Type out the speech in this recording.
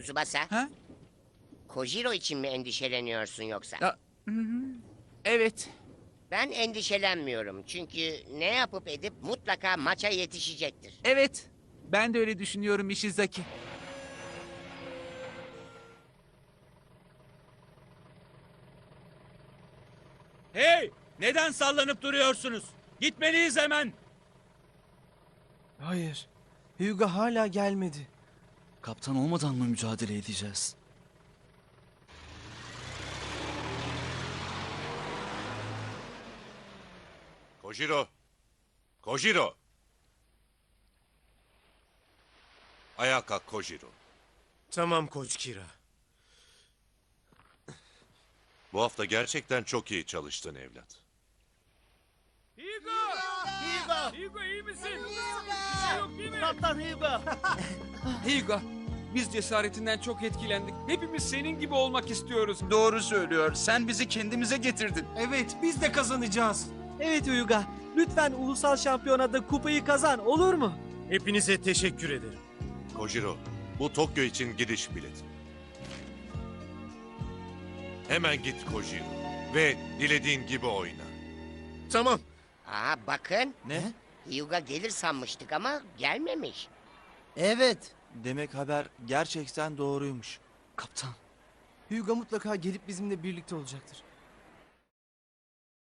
Tsubasa, Ha? Kojiro için mi endişeleniyorsun yoksa? Ya, hı hı. Evet. Ben endişelenmiyorum. Çünkü ne yapıp edip mutlaka maça yetişecektir. Evet. Ben de öyle düşünüyorum Ishizaki. Hey! Neden sallanıp duruyorsunuz? Gitmeliyiz hemen. Hayır. Hyuga hala gelmedi. Kaptan olmadan mı mücadele edeceğiz? Kojiro. Kojiro. Ayağa kalk Kojiro. Tamam Koç Kira. Bu hafta gerçekten çok iyi çalıştın evlat. Higo! Higo! Higo iyi misin? Kaptan Hyuga. Hyuga, biz cesaretinden çok etkilendik. Hepimiz senin gibi olmak istiyoruz. Doğru söylüyor. Sen bizi kendimize getirdin. Evet biz de kazanacağız. Evet Uyuga, lütfen ulusal şampiyonada kupayı kazan olur mu? Hepinize teşekkür ederim. Kojiro, bu Tokyo için gidiş bileti. Hemen git Kojiro ve dilediğin gibi oyna. Tamam. Aa bakın, Ne? Hyuga gelir sanmıştık ama gelmemiş. Evet. Demek haber gerçekten doğruymuş. Kaptan. Hyuga mutlaka gelip bizimle birlikte olacaktır.